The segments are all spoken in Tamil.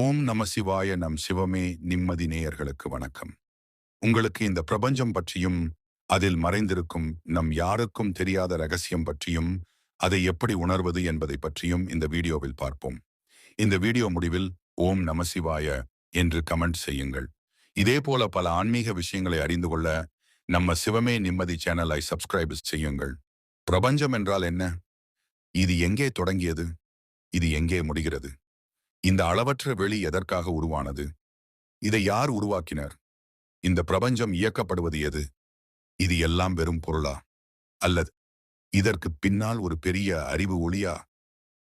ஓம் நம சிவாய நம் சிவமே நிம்மதி நேயர்களுக்கு வணக்கம். உங்களுக்கு இந்த பிரபஞ்சம் பற்றியும் அதில் மறைந்திருக்கும் நம் யாருக்கும் தெரியாத ரகசியம் பற்றியும் அதை எப்படி உணர்வது என்பதை பற்றியும் இந்த வீடியோவில் பார்ப்போம். இந்த வீடியோ முடிவில் ஓம் நம சிவாய என்று கமெண்ட் செய்யுங்கள். இதே போல பல ஆன்மீக விஷயங்களை அறிந்து கொள்ள நம்ம சிவமே நிம்மதி சேனலை சப்ஸ்கிரைப் செய்யுங்கள். பிரபஞ்சம் என்றால் என்ன? இது எங்கே தொடங்கியது? இது எங்கே முடிகிறது? இந்த அளவற்ற வெளி எதற்காக உருவானது? இதை யார் உருவாக்கினர்? இந்த பிரபஞ்சம் இயக்கப்படுவது எது? இது எல்லாம் வெறும் பொருளா? அல்லது இதற்கு பின்னால் ஒரு பெரிய அறிவு ஒளியா?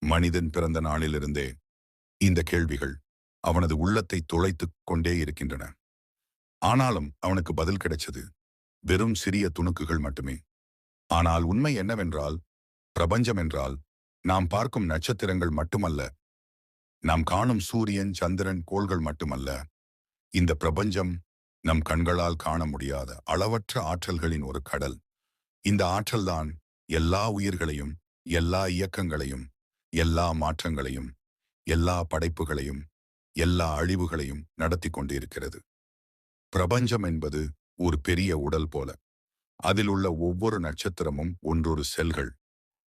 மனிதன் பிறந்த நாளிலிருந்தே இந்த கேள்விகள் அவனது உள்ளத்தை துளைத்துக் கொண்டே இருக்கின்றன. ஆனாலும் அவனுக்கு பதில் கிடைச்சது வெறும் சிறிய துணுக்குகள் மட்டுமே. ஆனால் உண்மை என்னவென்றால் பிரபஞ்சம் என்றால் நாம் பார்க்கும் நட்சத்திரங்கள் மட்டுமல்ல நாம் காணும் சூரியன் சந்திரன் கோள்கள் மட்டுமல்ல இந்த பிரபஞ்சம் நம் கண்களால் காண முடியாத அளவற்ற ஆற்றல்களின் ஒரு கடல். இந்த ஆற்றல்தான் எல்லா உயிர்களையும் எல்லா இயக்கங்களையும் எல்லா மாற்றங்களையும் எல்லா படைப்புகளையும் எல்லா அழிவுகளையும் நடத்தி கொண்டிருக்கிறது. பிரபஞ்சம் என்பது ஒரு பெரிய உடல் போல. அதில் உள்ள ஒவ்வொரு நட்சத்திரமும் ஒன்றொரு செல்கள்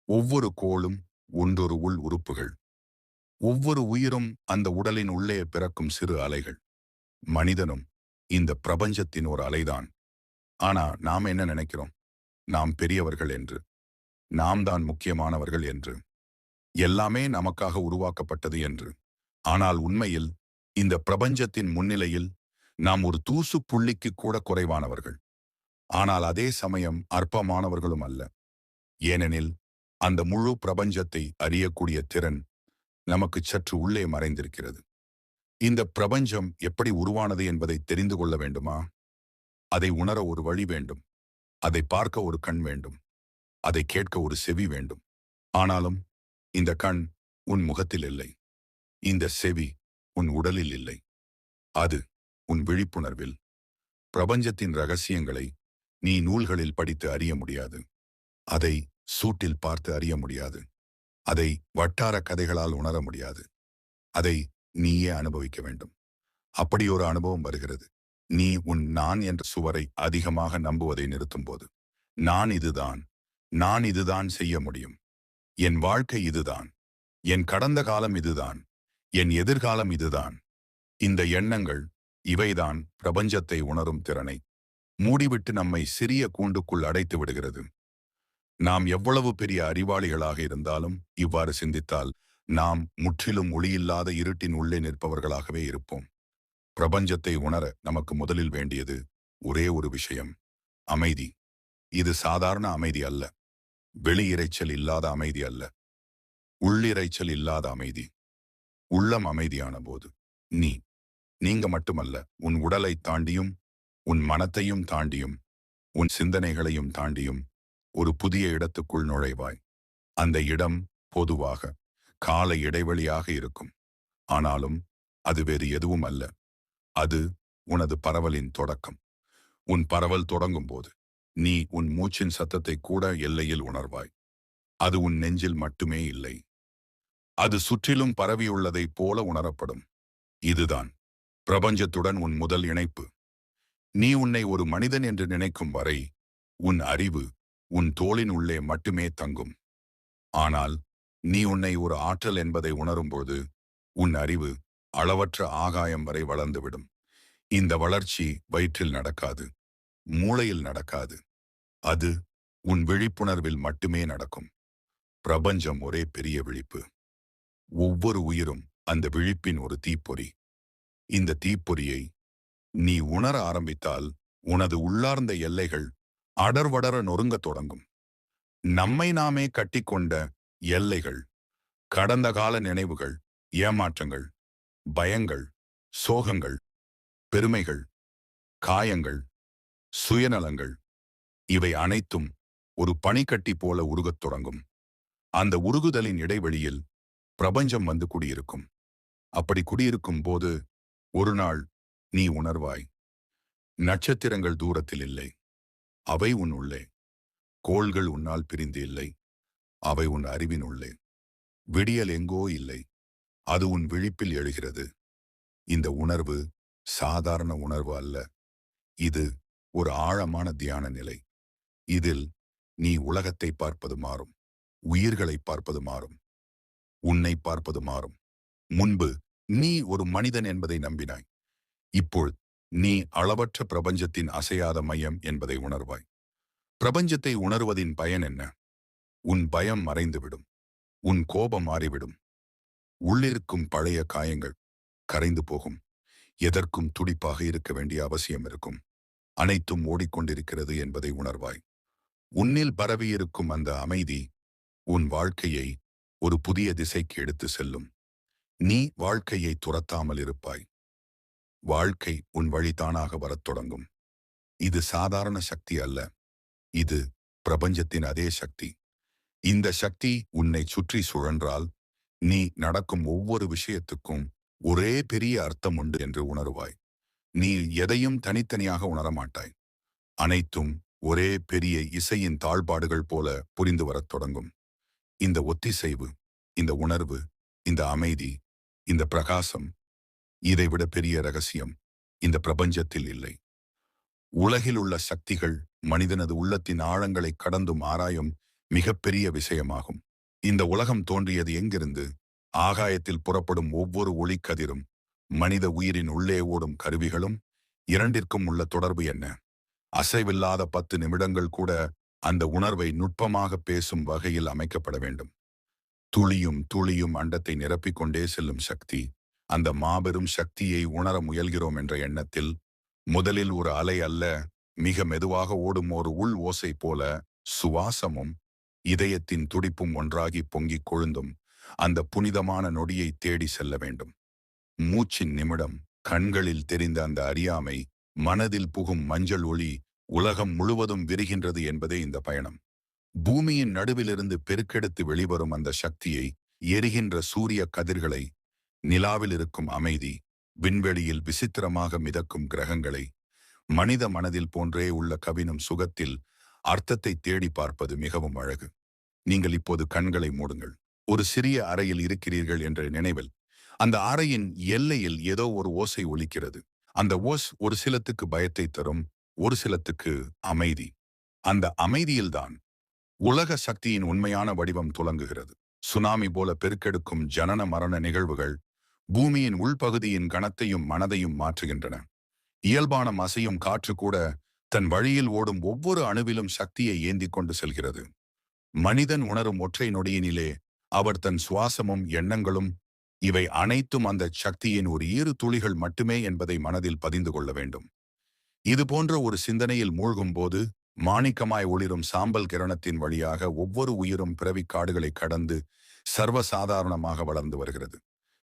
ஒவ்வொரு கோளும் ஒன்றொரு உள் உறுப்புகள். ஒவ்வொரு உயிரும் அந்த உடலின் உள்ளே பிறக்கும் சிறு அலைகள். மனிதனும் இந்த பிரபஞ்சத்தின் ஒரு அலைதான். ஆனா நாம் என்ன நினைக்கிறோம்? நாம் பெரியவர்கள் என்று. நாம் தான் முக்கியமானவர்கள் என்று. எல்லாமே நமக்காக உருவாக்கப்பட்டது என்று. ஆனால் உண்மையில் இந்த பிரபஞ்சத்தின் முன்னிலையில் நாம் ஒரு தூசு புள்ளிக்கு கூட குறைவானவர்கள். ஆனால் அதே சமயம் அற்பமானவர்களும் அல்ல. ஏனெனில் அந்த முழு பிரபஞ்சத்தை அறியக்கூடிய திறன் நமக்கு சற்று உள்ளே மறைந்திருக்கிறது. இந்த பிரபஞ்சம் எப்படி உருவானது என்பதை தெரிந்து கொள்ள வேண்டுமா? அதை உணர ஒரு வழி வேண்டும். அதை பார்க்க ஒரு கண் வேண்டும். அதை கேட்க ஒரு செவி வேண்டும். ஆனாலும் இந்த கண் உன் முகத்தில் இல்லை. இந்த செவி உன் உடலில் இல்லை. அது உன் விழிப்புணர்வில். பிரபஞ்சத்தின் ரகசியங்களை நீ நூல்களில் படித்து அறிய முடியாது. அதை சூட்டில் பார்த்து அறிய முடியாது. அதை வட்டார கதைகளால் உணர முடியாது. அதை நீயே அனுபவிக்க வேண்டும். அப்படி ஒரு அனுபவம் வருகிறது. நீ உன் நான் என்ற சுவரை அதிகமாக நம்புவதை நிறுத்தும்போது நான் இதுதான் நான் இதுதான் செய்ய முடியும். என் வாழ்க்கை இதுதான். என் கடந்த காலம் இதுதான். என் எதிர்காலம் இதுதான். இந்த எண்ணங்கள் இவைதான் பிரபஞ்சத்தை உணரும் திறனை. மூடிவிட்டு நம்மை சிறிய கூண்டுக்குள் அடைத்து விடுகிறது. நாம் எவ்வளவு பெரிய அறிவாளிகளாக இருந்தாலும் இவ்வாறு சிந்தித்தால் நாம் முற்றிலும் ஒளியில்லாத இருட்டின் உள்ளே நிற்பவர்களாகவே இருப்போம். பிரபஞ்சத்தை உணர நமக்கு முதலில் வேண்டியது ஒரே ஒரு விஷயம் அமைதி. இது சாதாரண அமைதி அல்ல. வெளியிரைச்சல் இல்லாத அமைதி அல்ல. உள்ளிரைச்சல் இல்லாத அமைதி. உள்ளம் அமைதியான போது. நீ நீங்க மட்டுமல்ல உன் உடலை தாண்டியும் உன் மனத்தையும் தாண்டியும் உன் சிந்தனைகளையும் தாண்டியும் ஒரு புதிய இடத்துக்குள் நுழைவாய். அந்த இடம் பொதுவாக கால இடைவெளியாக இருக்கும். ஆனாலும் அது வேறு எதுவும் அல்ல. அது உனது பரவலின் தொடக்கம். உன் பரவல் தொடங்கும் போது நீ உன் மூச்சின் சத்தத்தை கூட எல்லையில் உணர்வாய். அது உன் நெஞ்சில் மட்டுமே இல்லை. அது சுற்றிலும் பரவியுள்ளதைப் போல உணரப்படும். இதுதான் பிரபஞ்சத்துடன் உன் முதல் இணைப்பு. நீ உன்னை ஒரு மனிதன் என்று நினைக்கும் வரை உன் அறிவு உன் தோளின் உள்ளே மட்டுமே தங்கும். ஆனால் நீ உன்னை ஒரு ஆற்றல் என்பதை உணரும்போது உன் அறிவு அளவற்ற ஆகாயம் வரை வளர்ந்துவிடும். இந்த வளர்ச்சி வயிற்றில் நடக்காது மூளையில் நடக்காது. அது உன் விழிப்புணர்வில் மட்டுமே நடக்கும். பிரபஞ்சம் ஒரே பெரிய விழிப்பு. ஒவ்வொரு உயிரும் அந்த விழிப்பின் ஒரு தீப்பொறி. இந்த தீப்பொறியை நீ உணர ஆரம்பித்தால் உனது உள்ளார்ந்த எல்லைகள் அடர்வடர நொறுங்கத் தொடங்கும். நம்மை நாமே கட்டிக்கொண்ட எல்லைகள் கடந்த கால நினைவுகள் ஏமாற்றங்கள் பயங்கள் சோகங்கள் பெருமைகள் காயங்கள் சுயநலங்கள் இவை அனைத்தும் ஒரு பனிக்கட்டி போல உருகத் தொடங்கும். அந்த உருகுதலின் இடைவெளியில் பிரபஞ்சம் வந்து குடியிருக்கும். அப்படி குடியிருக்கும் போது ஒரு நாள் நீ உணர்வாய் நட்சத்திரங்கள் தூரத்தில் இல்லை. அவை உன் உள்ளே. கோள்கள் உன்னால் பிரிந்து இல்லை. அவை உன் அறிவின் உள்ளே. விடியல் எங்கோ இல்லை. அது உன் விழிப்பில் எழுகிறது. இந்த உணர்வு சாதாரண உணர்வு அல்ல. இது ஒரு ஆழமான தியான நிலை. இதில் நீ உலகத்தை பார்ப்பது மாறும். உயிர்களை பார்ப்பது மாறும். உன்னை பார்ப்பது மாறும். முன்பு நீ ஒரு மனிதன் என்பதை நம்பினாய். இப்போது நீ அளவற்ற பிரபஞ்சத்தின் அசையாத மையம் என்பதை உணர்வாய். பிரபஞ்சத்தை உணர்வதின் பயன் என்ன? உன் பயம் மறைந்துவிடும். உன் கோபம் மாறிவிடும். உள்ளிருக்கும் பழைய காயங்கள் கரைந்து போகும். எதற்கும் துடிப்பாக இருக்க வேண்டிய அவசியம் இருக்கும். அனைத்தும் ஓடிக்கொண்டிருக்கிறது என்பதை உணர்வாய். உன்னில் பரவியிருக்கும் அந்த அமைதி உன் வாழ்க்கையை ஒரு புதிய திசைக்கு எடுத்து செல்லும். நீ வாழ்க்கையை துரத்தாமல் இருப்பாய். வாழ்க்கை உன் வழி தானாக வரத் தொடங்கும். இது சாதாரண சக்தி அல்ல. இது பிரபஞ்சத்தின் அதே சக்தி. இந்த சக்தி உன்னை சுற்றி சுழன்றால் நீ நடக்கும் ஒவ்வொரு விஷயத்துக்கும் ஒரே பெரிய அர்த்தம் உண்டு என்று உணருவாய். நீ எதையும் தனித்தனியாக உணரமாட்டாய். அனைத்தும் ஒரே பெரிய இசையின் தாழ்பாடுகள் போல புரிந்து வரத் தொடங்கும். இந்த ஒத்திசைவு இந்த உணர்வு இந்த அமைதி இந்த பிரகாசம் இதைவிட பெரிய ரகசியம் இந்த பிரபஞ்சத்தில் இல்லை. உலகில் உள்ள சக்திகள் மனிதனது உள்ளத்தின் ஆழங்களை கடந்தும் ஆராயும் மிகப்பெரிய விஷயமாகும். இந்த உலகம் தோன்றியது எங்கிருந்து? ஆகாயத்தில் புறப்படும் ஒவ்வொரு ஒளிக்கதிரும் மனித உயிரின் உள்ளே ஓடும் கருவிகளும் இரண்டிற்கும் உள்ள தொடர்பு என்ன? அசைவில்லாத பத்து நிமிடங்கள் கூட அந்த உணர்வை நுட்பமாக பேசும் வகையில் அமைக்கப்பட வேண்டும். துளியும் துளியும் அண்டத்தை நிரப்பிக்கொண்டே செல்லும் சக்தி அந்த மாபெரும் சக்தியை உணர முயல்கிறோம் என்ற எண்ணத்தில் முதலில் ஒரு அலை அல்ல மிக மெதுவாக ஓடும் ஒரு உள் ஓசை போல சுவாசமும் இதயத்தின் துடிப்பும் ஒன்றாகி பொங்கிக் கொழுந்தும் அந்த புனிதமான நொடியை தேடி செல்ல வேண்டும். மூச்சின் நிமிடம் கண்களில் தெரிந்த அந்த அறியாமை மனதில் புகும் மஞ்சள் ஒளி உலகம் முழுவதும் விரிகின்றது என்பதே இந்த பயணம். பூமியின் நடுவிலிருந்து பெருக்கெடுத்து வெளிவரும் அந்த சக்தியை எரிகின்ற சூரிய கதிர்களை நிலாவில் இருக்கும் அமைதி விண்வெளியில் விசித்திரமாக மிதக்கும் கிரகங்களை மனித மனதில் போன்றே உள்ள கவினும் சுகத்தில் அர்த்தத்தை தேடி பார்ப்பது மிகவும் அழகு. நீங்கள் இப்போது கண்களை மூடுங்கள். ஒரு சிறிய அறையில் இருக்கிறீர்கள் என்ற நினைவில் அந்த அறையின் எல்லையில் ஏதோ ஒரு ஓசை ஒலிக்கிறது. அந்த ஓஸ் ஒரு சிலத்துக்கு பயத்தை தரும் ஒரு சிலத்துக்கு அமைதி. அந்த அமைதியில்தான் உலக சக்தியின் உண்மையான வடிவம் துலங்குகிறது. சுனாமி போல பெருக்கெடுக்கும் ஜனன மரண நிகழ்வுகள் பூமியின் உள்பகுதியின் கணத்தையும் மனதையும் மாற்றுகின்றன. இயல்பான மசையும் காற்று கூட தன் வழியில் ஓடும் ஒவ்வொரு அணுவிலும் சக்தியை ஏந்தி கொண்டு செல்கிறது. மனிதன் உணரும் ஒற்றை நொடியினிலே அவர் தன் சுவாசமும் எண்ணங்களும் இவை அனைத்தும் அந்த சக்தியின் ஒரு ஈறு துளிகள் மட்டுமே என்பதை மனதில் பதிந்து கொள்ள வேண்டும். இது போன்ற ஒரு சிந்தனையில் மூழ்கும் போது மாணிக்கமாய் ஒளிரும் சாம்பல் கிரணத்தின் வழியாக ஒவ்வொரு உயிரும் பிறவிக் காடுகளை கடந்து சர்வசாதாரணமாக வளர்ந்து வருகிறது.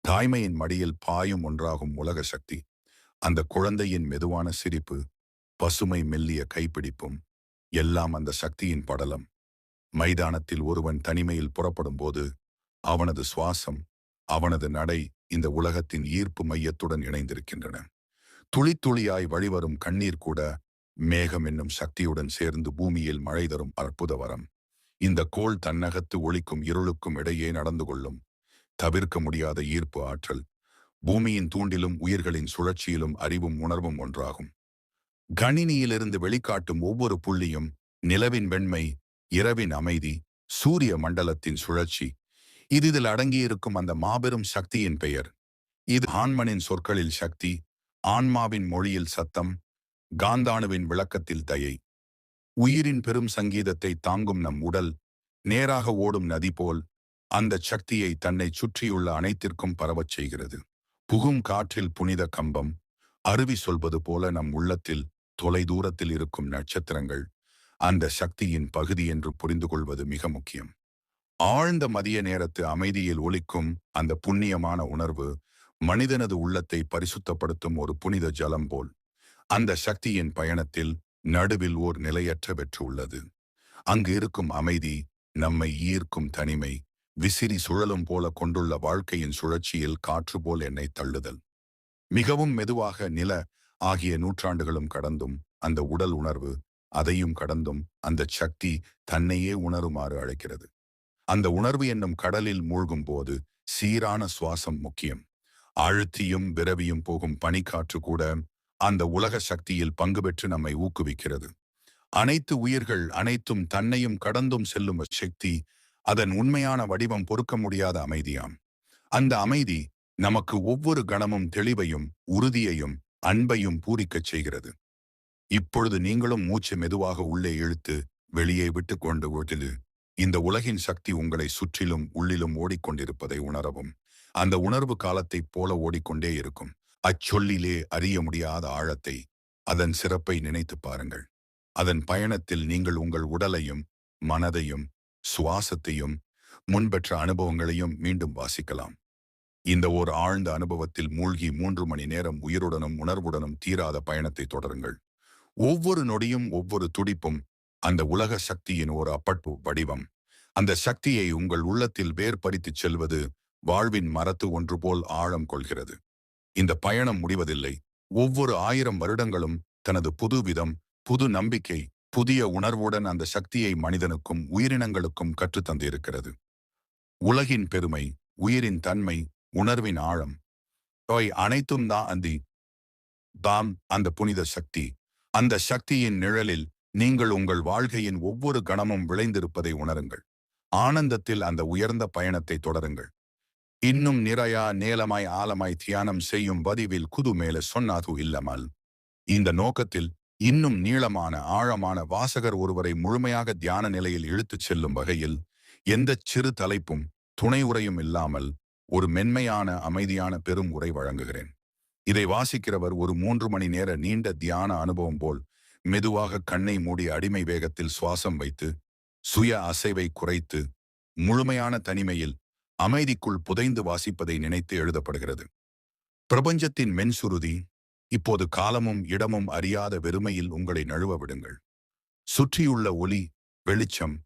தாய்மையின் மடியில் பாயும் ஒன்றாகும் உலக சக்தி. அந்த குழந்தையின் மெதுவான சிரிப்பு பசுமை மெல்லிய கைப்பிடிப்பும் எல்லாம் அந்த சக்தியின் படலம். மைதானத்தில் ஒருவன் தனிமையில் புறப்படும் போது அவனது சுவாசம் அவனது நடை இந்த உலகத்தின் ஈர்ப்பு மையத்துடன் இணைந்திருக்கின்றன. துளி துளியாய் வழிவரும் கண்ணீர் கூட மேகம் என்னும் சக்தியுடன் சேர்ந்து பூமியில் மழை தரும் அற்புத வரம். இந்த கோள் தன்னகத்து ஒளிக்கும் இருளுக்கும் இடையே நடந்து கொள்ளும் தவிர்க்க முடியாத ஈர்ப்பு ஆற்றல் பூமியின் தூண்டிலும் உயிர்களின் சுழற்சியிலும் அறிவும் உணர்வும் ஒன்றாகும். கணினியிலிருந்து வெளிக்காட்டும் ஒவ்வொரு புள்ளியும் நிலவின் வெண்மை இரவின் அமைதி சூரிய மண்டலத்தின் சுழற்சி. இது இதில் அடங்கியிருக்கும் அந்த மாபெரும் சக்தியின் பெயர். இது ஆன்மனின் சொற்களில் சக்தி ஆன்மாவின் மொழியில் சத்தம் காந்தாணுவின் விளக்கத்தில் தயை. உயிரின் பெரும் சங்கீதத்தை தாங்கும் நம் உடல் நேராக ஓடும் நதி போல் அந்த சக்தியை தன்னை சுற்றியுள்ள அனைத்திற்கும் பரவச் செய்கிறது. புகும் காற்றில் புனித கம்பம் அருவி சொல்வது போல நம் உள்ளத்தில் தொலை தூரத்தில் இருக்கும் நட்சத்திரங்கள் அந்த சக்தியின் பகுதி என்று புரிந்து கொள்வது மிக முக்கியம். ஆழ்ந்த மதிய நேரத்து அமைதியில் ஒலிக்கும் அந்த புண்ணியமான உணர்வு மனிதனது உள்ளத்தை பரிசுத்தப்படுத்தும் ஒரு புனித ஜலம் போல் அந்த சக்தியின் பயணத்தில் நடுவில் ஓர் நிலையற்ற வெற்று உள்ளது. அங்கு இருக்கும் அமைதி நம்மை ஈர்க்கும் தனிமை விசிறி சுழலும் போல கொண்டுள்ள வாழ்க்கையின் சுழற்சியில் காற்று போல் என்னை தள்ளுதல். மிகவும் மெதுவாக நில ஆகிய நூற்றாண்டுகளும் கடந்தும் அந்த உடல் உணர்வு அதையும் கடந்தும் அந்த சக்தி தன்னையே உணருமாறு அழைக்கிறது. அந்த உணர்வு என்னும் கடலில் மூழ்கும் போது சீரான சுவாசம் முக்கியம். அழுத்தியும் விரவியும் போகும் பனிக்காற்று கூட அந்த உலக சக்தியில் பங்கு பெற்று நம்மை ஊக்குவிக்கிறது. அனைத்து உயிர்கள் அனைத்தும் தன்னையும் கடந்தும் செல்லும் சக்தி அதன் உண்மையான வடிவம் பொறுக்க முடியாத அமைதியாம். அந்த அமைதி நமக்கு ஒவ்வொரு கணமும் தெளிவையும் உறுதியையும் அன்பையும் பூரிக்கச் செய்கிறது. இப்பொழுது நீங்களும் மூச்சு மெதுவாக உள்ளே இழுத்து வெளியே விட்டு கொண்டு ஓட்டிது இந்த உலகின் சக்தி உங்களை சுற்றிலும் உள்ளிலும் ஓடிக்கொண்டிருப்பதை உணரவும். அந்த உணர்வு காலத்தைப் போல ஓடிக்கொண்டே இருக்கும். அச்சொல்லிலே அறிய முடியாத ஆழத்தை அதன் சிறப்பை நினைத்து பாருங்கள். அதன் பயணத்தில் நீங்கள் உங்கள் உடலையும் மனதையும் சுவாசத்தையும் முன்பெற்ற அனுபவங்களையும் மீண்டும் வாசிக்கலாம். இந்த ஓர் ஆழ்ந்த அனுபவத்தில் மூழ்கி மூன்று மணி நேரம் உயிருடனும் உணர்வுடனும் தீராத பயணத்தை தொடருங்கள். ஒவ்வொரு நொடியும் ஒவ்வொரு துடிப்பும் அந்த உலக சக்தியின் ஒரு அப்பட்டு வடிவம். அந்த சக்தியை உங்கள் உள்ளத்தில் வேர்பறித்துச் செல்வது வாழ்வின் மரத்து ஒன்று போல் ஆழம் கொள்கிறது. இந்த பயணம் முடிவதில்லை. ஒவ்வொரு ஆயிரம் வருடங்களும் தனது புதுவிதம் புது நம்பிக்கை புதிய உணர்வுடன் அந்த சக்தியை மனிதனுக்கும் உயிரினங்களுக்கும் கற்றுத்தந்திருக்கிறது உலகின் பெருமை உயிரின் தன்மை உணர்வின் ஆழம் அவை அனைத்தும் தான் அந்தி தாம் அந்த புனித சக்தி. அந்த சக்தியின் நிழலில் நீங்கள் உங்கள் வாழ்க்கையின் ஒவ்வொரு கணமும் விளைந்திருப்பதை உணருங்கள். ஆனந்தத்தில் அந்த உயர்ந்த பயணத்தை தொடருங்கள். இன்னும் நிறையா நேலமாய் ஆலமாய் தியானம் செய்யும் வதிவில் குது மேல சொன்னாது இல்லமால். இந்த நோக்கத்தில் இன்னும் நீளமான ஆழமான வாசகர் ஒருவரை முழுமையாக தியான நிலையில் இழுத்துச் செல்லும் வகையில் எந்த சிறு தலைப்பும் துணை உரையும் இல்லாமல் ஒரு மென்மையான அமைதியான பெரும் உரை வழங்குகிறேன். இதை வாசிக்கிறவர் ஒரு மூன்று மணி நேர நீண்ட தியான அனுபவம் போல் மெதுவாக கண்ணை மூடி அடிமை வேகத்தில் சுவாசம் வைத்து சுய அசைவை குறைத்து முழுமையான தனிமையில் அமைதிக்குள் புதைந்து வாசிப்பதை நினைத்து எழுதப்படுகிறது. பிரபஞ்சத்தின் மென்சுருதி இப்போது காலமும் இடமும் அறியாத வெறுமையில் உங்களை நழுவ விடுங்கள் சுற்றியுள்ள ஒளி வெளிச்சம்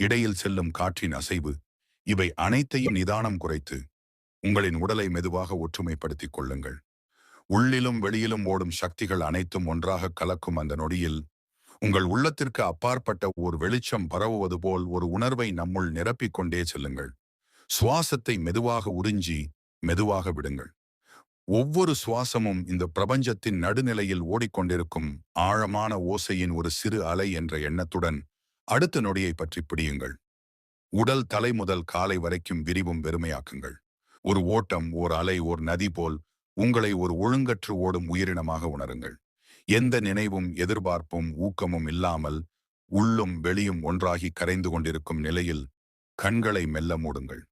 இடையில் செல்லும் காற்றின் அசைவு இவை அனைத்தையும் நிதானம் குறைத்து உங்களின் உடலை மெதுவாக ஒற்றுமைப்படுத்திக் கொள்ளுங்கள். உள்ளிலும் வெளியிலும் ஓடும் சக்திகள் அனைத்தும் ஒன்றாக கலக்கும் அந்த நொடியில் உங்கள் உள்ளத்திற்கு அப்பாற்பட்ட ஒரு வெளிச்சம் பரவுவது போல் ஒரு உணர்வை நம்முள் நிரப்பிக் கொண்டே செல்லுங்கள். சுவாசத்தை மெதுவாக உறிஞ்சி மெதுவாக விடுங்கள். ஒவ்வொரு சுவாசமும் இந்த பிரபஞ்சத்தின் நடுநிலையில் ஓடிக்கொண்டிருக்கும் ஆழமான ஓசையின் ஒரு சிறு அலை என்ற எண்ணத்துடன் அடுத்த நொடியை பற்றி பிடியுங்கள். உடல் தலை முதல் காலை வரைக்கும் விரிவும் வெறுமையாக்குங்கள். ஒரு ஓட்டம் ஓர் அலை ஓர் நதி போல் உங்களை ஒரு ஒழுங்கற்று ஓடும் உயிரினமாக உணருங்கள். எந்த நினைவும் எதிர்பார்ப்பும் ஊக்கமும் இல்லாமல் உள்ளும் வெளியும் ஒன்றாகி கரைந்து கொண்டிருக்கும் நிலையில் கண்களை மெல்ல மூடுங்கள்.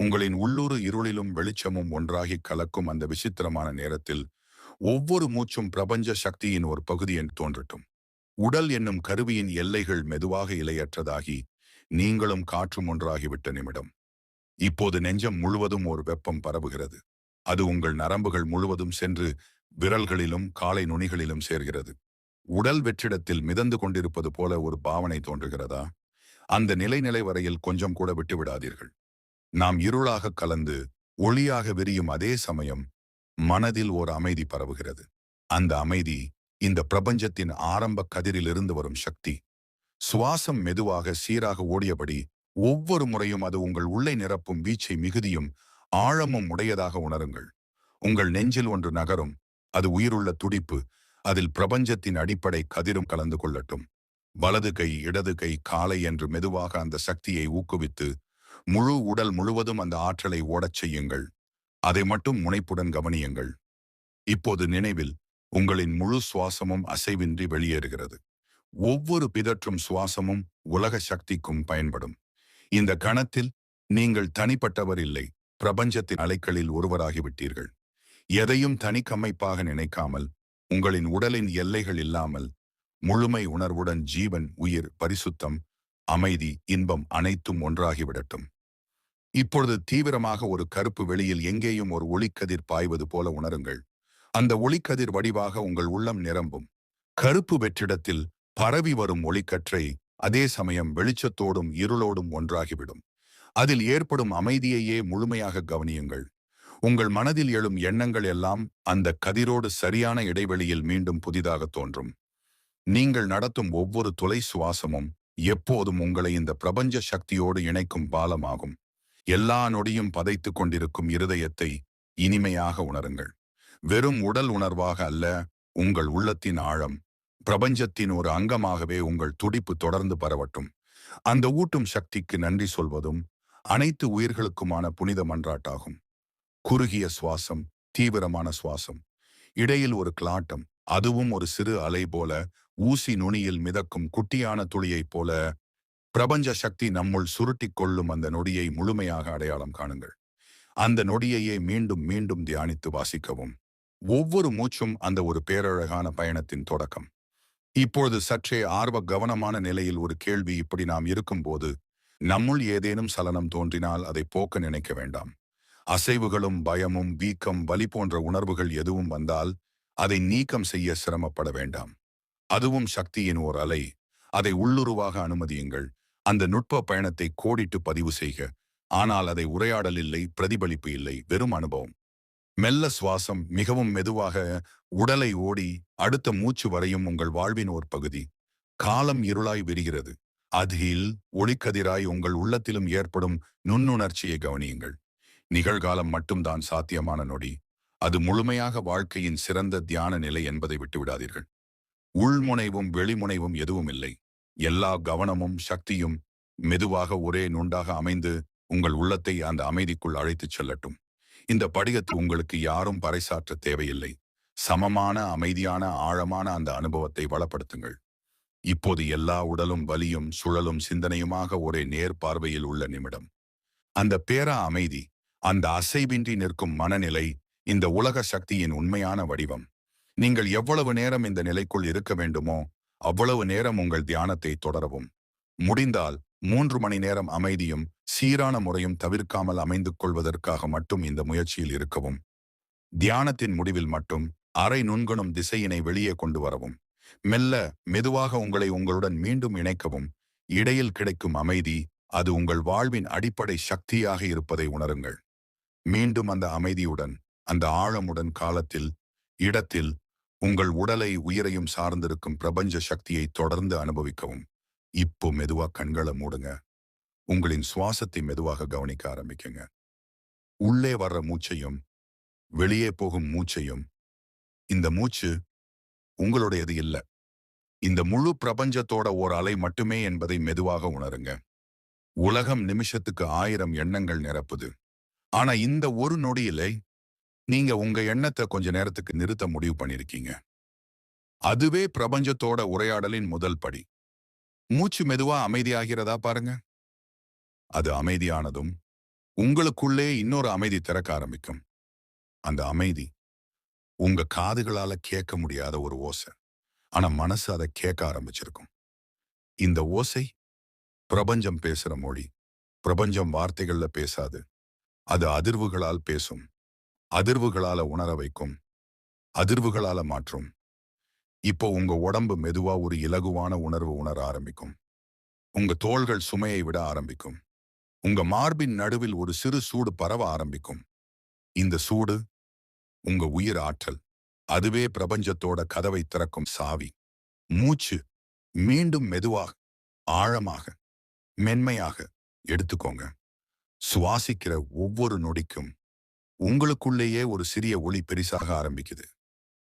உங்களின் உள்ளூர் இருளிலும் வெளிச்சமும் ஒன்றாகி கலக்கும் அந்த விசித்திரமான நேரத்தில் ஒவ்வொரு மூச்சும் பிரபஞ்ச சக்தியின் ஒரு பகுதி என்று தோன்றட்டும். உடல் என்னும் கருவியின் எல்லைகள் மெதுவாக இலையற்றதாகி நீங்களும் காற்றும் ஒன்றாகிவிட்ட நிமிடம். இப்போது நெஞ்சம் முழுவதும் ஒரு வெப்பம் பரவுகிறது. அது உங்கள் நரம்புகள் முழுவதும் சென்று விரல்களிலும் காலை நுனிகளிலும் சேர்கிறது. உடல் வெற்றிடத்தில் மிதந்து கொண்டிருப்பது போல ஒரு பாவனை தோன்றுகிறதா? அந்த நிலைநிலை வரையில் கொஞ்சம் கூட விட்டு விடாதீர்கள் நாம் இருளாக கலந்து ஒளியாக விரியும் அதே சமயம் மனதில் ஒரு அமைதி பரவுகிறது. அந்த அமைதி இந்த பிரபஞ்சத்தின் ஆரம்ப கதிரிலிருந்து வரும் சக்தி. சுவாசம் மெதுவாக சீராக ஓடியபடி ஒவ்வொரு முறையும் அது உங்கள் உள்ளே நிரப்பும் வீச்சை மிகுதியும் ஆழமும் உடையதாக உணருங்கள். உங்கள் நெஞ்சில் ஒன்று நகரும். அது உயிருள்ள துடிப்பு. அதில் பிரபஞ்சத்தின் அடிப்படை கதிரும் கலந்து கொள்ளட்டும். வலது கை இடது கை காலை என்று மெதுவாக அந்த சக்தியை ஊக்குவித்து முழு உடல் முழுவதும் அந்த ஆற்றலை ஓடச் செய்யுங்கள். அதை மட்டும் முனைப்புடன் கவனியுங்கள். இப்போது நினைவில் உங்களின் முழு சுவாசமும் அசைவின்றி வெளியேறுகிறது. ஒவ்வொரு பிதற்றும் சுவாசமும் உலக சக்திக்கும் பயன்படும். இந்த கணத்தில் நீங்கள் தனிப்பட்டவர் இல்லை பிரபஞ்சத்தின் அலைக்களில் ஒருவராகிவிட்டீர்கள். எதையும் தனிக்கமைப்பாக நினைக்காமல் உங்களின் உடலின் எல்லைகள் இல்லாமல் முழுமை உணர்வுடன் ஜீவன் உயிர் பரிசுத்தம் அமைதி இன்பம் அனைத்தும் ஒன்றாகிவிடட்டும். இப்பொழுது தீவிரமாக ஒரு கருப்பு வெளியில் எங்கேயும் ஒரு ஒளிக்கதிர் பாய்வது போல உணருங்கள். அந்த ஒளிக்கதிர் வடிவாக உங்கள் உள்ளம் நிரம்பும். கருப்பு வெற்றிடத்தில் பரவி வரும் ஒளிக்கற்றை அதே சமயம் வெளிச்சத்தோடும் இருளோடும் ஒன்றாகிவிடும். அதில் ஏற்படும் அமைதியையே முழுமையாக கவனியுங்கள். உங்கள் மனதில் எழும் எண்ணங்கள் எல்லாம் அந்த கதிரோடு சரியான இடைவெளியில் மீண்டும் புதிதாக தோன்றும். நீங்கள் நடத்தும் ஒவ்வொரு துளை சுவாசமும் எப்போதும் உங்களை இந்த பிரபஞ்ச சக்தியோடு இணைக்கும் பாலமாகும். எல்லா நொடியும் பதைத்துக் கொண்டிருக்கும் இருதயத்தை இனிமையாக உணருங்கள். வெறும் உடல் உணர்வாக அல்ல உங்கள் உள்ளத்தின் ஆழம் பிரபஞ்சத்தின் ஒரு அங்கமாகவே உங்கள் துடிப்பு தொடர்ந்து பரவட்டும். அந்த ஊட்டும் சக்திக்கு நன்றி சொல்வதும் அனைத்து உயிர்களுக்குமான புனித மன்றாட்டாகும். குறுகிய சுவாசம் தீவிரமான சுவாசம். இடையில் ஒரு கிளாட்டம் அதுவும் ஒரு சிறு அலை போல ஊசி நுனியில் மிதக்கும் குட்டியான துளியைப் போல பிரபஞ்ச சக்தி நம்முள் சுருட்டிக் கொள்ளும் அந்த நொடியை முழுமையாக அடையாளம் காணுங்கள். அந்த நொடியையே மீண்டும் மீண்டும் தியானித்து வாசிக்கவும். ஒவ்வொரு மூச்சும் அந்த ஒரு பேரழகான பயணத்தின் தொடக்கம். இப்பொழுது சற்றே ஆர்வ கவனமான நிலையில் ஒரு கேள்வி இப்படி நாம் இருக்கும்போது நம்முள் ஏதேனும் சலனம் தோன்றினால் அதை போக்க நினைக்க வேண்டாம். அசைவுகளும் பயமும் வீக்கம் வலி போன்ற உணர்வுகள் எதுவும் வந்தால் அதை நீக்கம் செய்ய சிரமப்பட வேண்டாம். அதுவும் சக்தியின் ஓர் அலை. அதை உள்ளுருவாக அனுமதியுங்கள். அந்த நுட்ப பயணத்தை கோடிட்டு பதிவு செய்க. ஆனால் அதை உரையாடல் இல்லை பிரதிபலிப்பு இல்லை வெறும் அனுபவம். மெல்ல சுவாசம் மிகவும் மெதுவாக உடலை ஓடி அடுத்த மூச்சு வரையும் உங்கள் வாழ்வின் ஒரு பகுதி. காலம் இருளாய் விரிகிறது. அதில் ஒளிக்கதிராய் உங்கள் உள்ளத்திலும் ஏற்படும் நுண்ணுணர்ச்சியை கவனியுங்கள். நிகழ்காலம் மட்டும்தான் சாத்தியமான நொடி. அது முழுமையாக வாழ்க்கையின் சிறந்த தியான நிலை என்பதை விட்டுவிடாதீர்கள். உள்முனைவும் வெளிமுனைவும் எதுவும் இல்லை. எல்லா கவனமும் சக்தியும் மெதுவாக ஒரே நுண்டாக அமைந்து உங்கள் உள்ளத்தை அந்த அமைதிக்குள் அழைத்துச் செல்லட்டும். இந்த படிகத்து உங்களுக்கு யாரும் பறைசாற்ற தேவையில்லை. சமமான அமைதியான ஆழமான அந்த அனுபவத்தை வளப்படுத்துங்கள். இப்போது எல்லா உடலும் வலியும் சுழலும் சிந்தனையுமாக ஒரே நேர் பார்வையில் உள்ள நிமிடம். அந்த பேரா அமைதி அந்த அசைவின்றி நிற்கும் மனநிலை இந்த உலக சக்தியின் உண்மையான வடிவம். நீங்கள் எவ்வளவு நேரம் இந்த நிலைக்குள் இருக்க வேண்டுமோ அவ்வளவு நேரம் உங்கள் தியானத்தை தொடரவும். முடிந்தால் மூன்று மணி நேரம் அமைதியும் சீரான முறையும் தவிர்க்காமல் அமைந்து கொள்வதற்காக மட்டும் இந்த முயற்சியில் இருக்கவும். தியானத்தின் முடிவில் மட்டும் அரை நுண்கணும் திசையினை வெளியே கொண்டு வரவும். மெல்ல மெதுவாக உங்களை உங்களுடன் மீண்டும் இணைக்கவும். இடையில் கிடைக்கும் அமைதி அது உங்கள் வாழ்வின் அடிப்படை சக்தியாக இருப்பதை உணருங்கள். மீண்டும் அந்த அமைதியுடன் அந்த ஆழமுடன் காலத்தில் இடத்தில் உங்கள் உடலை உயிரையும் சார்ந்திருக்கும் பிரபஞ்ச சக்தியை தொடர்ந்து அனுபவிக்கவும். இப்போ மெதுவா கண்களை மூடுங்க. உங்களின் சுவாசத்தை மெதுவாக கவனிக்க ஆரம்பிக்குங்க. உள்ளே வர்ற மூச்சையும் வெளியே போகும் மூச்சையும் இந்த மூச்சு உங்களுடையது இல்ல. இந்த முழு பிரபஞ்சத்தோட ஓர் அலை மட்டுமே என்பதை மெதுவாக உணருங்க. உலகம் நிமிஷத்துக்கு ஆயிரம் எண்ணங்கள் நிரப்புது. ஆனா இந்த ஒரு நொடியிலே நீங்க உங்க எண்ணத்தை கொஞ்ச நேரத்துக்கு நிறுத்த முடிவு பண்ணிருக்கீங்க. அதுவே பிரபஞ்சத்தோட உரையாடலின் முதல் படி. மூச்சு மெதுவா அமைதியாகிறதா பாருங்க. அது அமைதியானதும் உங்களுக்குள்ளே இன்னொரு அமைதி திறக்க ஆரம்பிக்கும். அந்த அமைதி உங்க காதுகளால கேட்க முடியாத ஒரு ஓசை. ஆனா மனசு அதை கேட்க ஆரம்பிச்சிருக்கும். இந்த ஓசை பிரபஞ்சம் பேசுற மொழி. பிரபஞ்சம் வார்த்தைகள்ல பேசாது. அது அதிர்வுகளால் பேசும். அதிர்வுகளால உணர வைக்கும் அதிர்வுகளால மாற்றும். இப்போ உங்க உடம்பு மெதுவா ஒரு இலகுவான உணர்வு உணர ஆரம்பிக்கும். உங்க தோள்கள் சுமையை விட ஆரம்பிக்கும். உங்க மார்பின் நடுவில் ஒரு சிறு சூடு பரவ ஆரம்பிக்கும். இந்த சூடு உங்க உயிர் ஆற்றல் அதுவே பிரபஞ்சத்தோட கதவை திறக்கும் சாவி. மூச்சு மீண்டும் மெதுவாக ஆழமாக மென்மையாக எடுத்துக்கோங்க. சுவாசிக்கிற ஒவ்வொரு நொடிக்கும் உங்களுக்குள்ளேயே ஒரு சிறிய ஒளி பெரிசாக ஆரம்பிக்குது.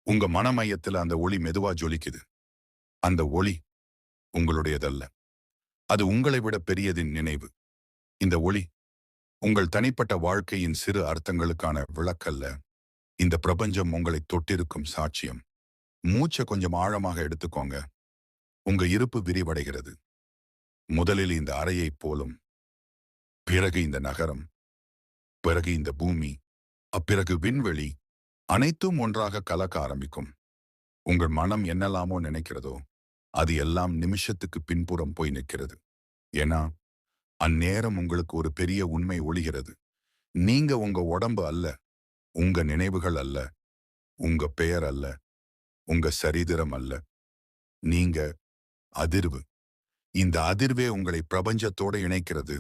உங்க மனமையத்தில் அந்த ஒளி மெதுவா ஜொலிக்குது. அந்த ஒளி உங்களுடையதல்ல. அது உங்களை விட பெரியதின் நினைவு. இந்த ஒளி உங்கள் தனிப்பட்ட வாழ்க்கையின் சிறு அர்த்தங்களுக்கான விளக்கல்ல. இந்த பிரபஞ்சம் உங்களை தொட்டிருக்கும் சாட்சியம். மூச்சை கொஞ்சம் ஆழமாக எடுத்துக்கோங்க. உங்க இருப்பு விரிவடைகிறது. முதலில் இந்த அறையைப் போலும் பிறகு இந்த நகரம் பிறகு இந்த பூமி அப்பிறகு விண்வெளி அனைத்தும் ஒன்றாக கலக்க ஆரம்பிக்கும். உங்கள் மனம் என்னெல்லாமோ நினைக்கிறதோ அது எல்லாம் நிமிஷத்துக்கு பின்புறம் போய் நிற்கிறது. ஏன்னா அந்நேரம் உங்களுக்கு ஒரு பெரிய உண்மை ஒளிகிறது. நீங்க உங்க உடம்பு அல்ல உங்க நினைவுகள் அல்ல உங்க பெயர் அல்ல உங்க சரிதிரம் அல்ல. நீங்க அதிர்வு. இந்த அதிர்வே உங்களை பிரபஞ்சத்தோடு இணைக்கிறது.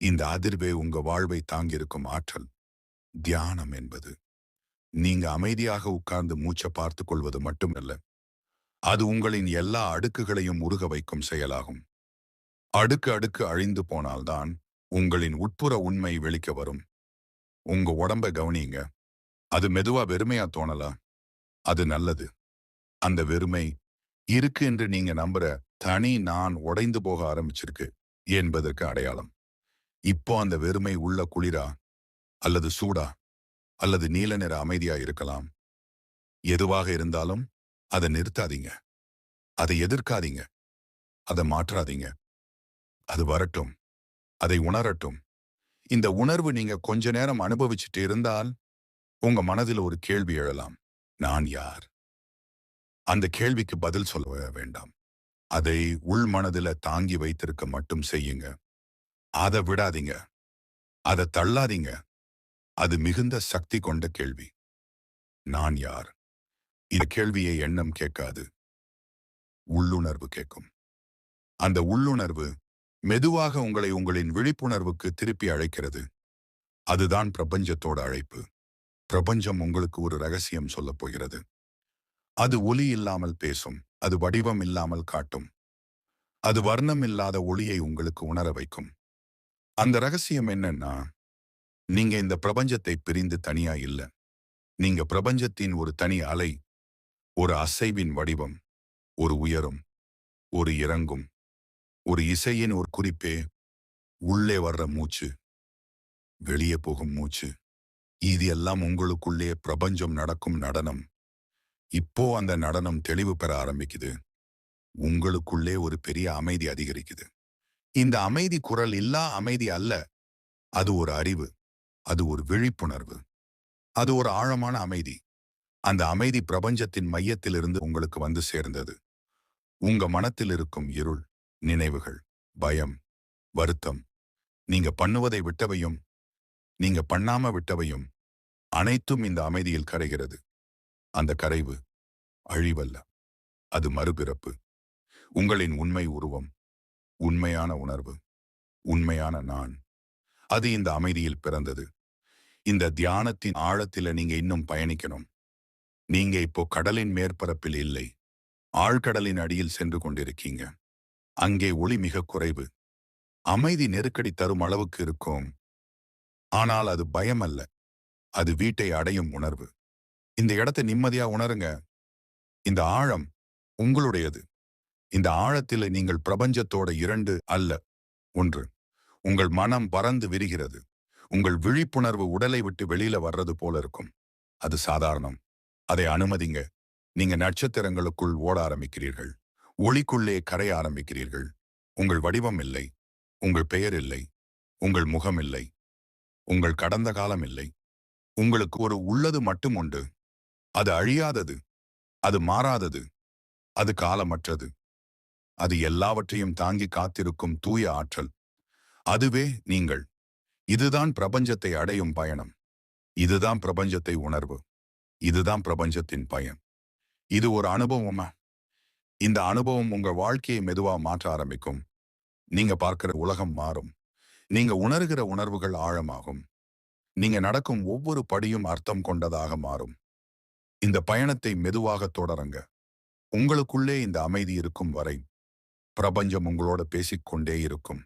இந்த அதிர்வே உங்க வாழ்வை தாங்கியிருக்கும் ஆற்றல். தியானம் என்பது. நீங்க அமைதியாக உட்கார்ந்து மூச்சை பார்த்து கொள்வது மட்டுமல்ல அது உங்களின் எல்லா அடுக்குகளையும் உருக வைக்கும் செயலாகும். அடுக்கு அடுக்கு அழிந்து போனால்தான் உங்களின் உட்புற உண்மை வெளிக்க வரும். உங்க உடம்ப கவனிங்க. அது மெதுவா வெறுமையா தோணலாம் அது நல்லது. அந்த வெறுமை இருக்கு என்று நீங்க நம்புற தனி நான் உடைந்து போக ஆரம்பிச்சிருக்கு என்பதற்கு அடையாளம். இப்போ அந்த வெறுமை உள்ள குளிரா? அல்லது சூடா அல்லது நீல நிற அமைதியா இருக்கலாம். எதுவாக இருந்தாலும் அதை நிறுத்தாதீங்க. அதை எதிர்க்காதீங்க. அதை மாற்றாதீங்க. அது வரட்டும். அதை உணரட்டும். இந்த உணர்வு நீங்க கொஞ்ச நேரம் அனுபவிச்சுட்டு இருந்தால் உங்க மனதில் ஒரு கேள்வி எழலாம். நான் யார்? அந்த கேள்விக்கு பதில் சொல்ல வேண்டாம். அதை உள் மனதில தாங்கி வைத்திருக்க மட்டும் செய்யுங்க. அதை விடாதீங்க. அதை தள்ளாதீங்க. அது மிகுந்த சக்தி கொண்ட கேள்வி. நான் யார்? இந்த கேள்வியை எண்ணம் கேட்காது. உள்ளுணர்வு கேட்கும். அந்த உள்ளுணர்வு மெதுவாக உங்களை உங்களின் விழிப்புணர்வுக்கு திருப்பி அழைக்கிறது. அதுதான் பிரபஞ்சத்தோட அழைப்பு. பிரபஞ்சம் உங்களுக்கு ஒரு ரகசியம் சொல்லப் போகிறது. அது ஒலி இல்லாமல் பேசும். அது வடிவம் இல்லாமல் காட்டும். அது வர்ணம் இல்லாத ஒளியை உங்களுக்கு உணர வைக்கும். அந்த ரகசியம் என்னன்னா நீங்க இந்த பிரபஞ்சத்தை பிரிந்து தனியா இல்ல. நீங்க பிரபஞ்சத்தின் ஒரு தனி அலை ஒரு அசைவின் வடிவம் ஒரு உயரும் ஒரு இறங்கும் ஒரு இசையின் ஒரு குறிப்பே உள்ளே வர்ற மூச்சு வெளியே போகும் மூச்சு. இது எல்லாம் உங்களுக்குள்ளே பிரபஞ்சம் நடக்கும் நடனம். இப்போ அந்த நடனம் தெளிவு பெற ஆரம்பிக்குது. உங்களுக்குள்ளே ஒரு பெரிய அமைதி அதிகரிக்குது. இந்த அமைதி குரல் இல்லா அமைதி அல்ல அது ஒரு அறிவு. அது ஒரு விழிப்புணர்வு. அது ஒரு ஆழமான அமைதி. அந்த அமைதி பிரபஞ்சத்தின் மையத்திலிருந்து உங்களுக்கு வந்து சேர்ந்தது. உங்க மனத்தில் இருக்கும் இருள் நினைவுகள் பயம் வருத்தம் நீங்க பண்ணுவதை விட்டவையும் நீங்க பண்ணாம விட்டவையும் அனைத்தும் இந்த அமைதியில் கரைகிறது. அந்த கரைவு அழிவல்ல. அது மறுபிறப்பு. உங்களின் உண்மை உருவம் உண்மையான உணர்வு உண்மையான நான். அது இந்த அமைதியில் பிறந்தது. இந்த தியானத்தின் ஆழத்தில நீங்க இன்னும் பயணிக்கணும். நீங்க இப்போ கடலின் மேற்பரப்பில் இல்லை. ஆழ்கடலின் அடியில் சென்று கொண்டிருக்கீங்க. அங்கே ஒளி மிக குறைவு. அமைதி நெருக்கடி தரும் அளவுக்கு இருக்கும். ஆனால் அது பயம் அல்ல. அது வீட்டை அடையும் உணர்வு. இந்த இடத்தை நிம்மதியா உணருங்க. இந்த ஆழம் உங்களுடையது. இந்த ஆழத்தில் நீங்கள் பிரபஞ்சத்தோட இரண்டு அல்ல. ஒன்று. உங்கள் மனம் பறந்து விரிகிறது. உங்கள் விழிப்புணர்வு உடலை விட்டு வெளியில வர்றது போல இருக்கும். அது சாதாரணம். அதை அனுமதிங்க. நீங்க நட்சத்திரங்களுக்குள் ஓட ஆரம்பிக்கிறீர்கள். ஒளிக்குள்ளே கரைய ஆரம்பிக்கிறீர்கள். உங்கள் வடிவம் இல்லை. உங்கள் பெயர் இல்லை. உங்கள் முகம் இல்லை. உங்கள் கடந்த காலம் இல்லை. உங்களுக்கு ஒரு உள்ளது மட்டும் உண்டு. அது அழியாதது. அது மாறாதது. அது காலமற்றது. அது எல்லாவற்றையும் தாங்கி காத்திருக்கும் தூய ஆற்றல். அதுவே நீங்கள். இதுதான் பிரபஞ்சத்தை அடையும் பயணம். இதுதான் பிரபஞ்சத்தை உணர்வு. இதுதான் பிரபஞ்சத்தின் பயன். இது ஒரு அனுபவமா? இந்த அனுபவம் உங்க வாழ்க்கையை மெதுவா மாற்ற ஆரம்பிக்கும். நீங்க பார்க்கிற உலகம் மாறும். நீங்க உணர்கிற உணர்வுகள் ஆழமாகும். நீங்க நடக்கும் ஒவ்வொரு படியும் அர்த்தம் கொண்டதாக மாறும். இந்த பயணத்தை மெதுவாக தொடருங்க. உங்களுக்குள்ளே இந்த அமைதி இருக்கும் வரை பிரபஞ்சம் உங்களோட பேசிக்கொண்டே இருக்கும்.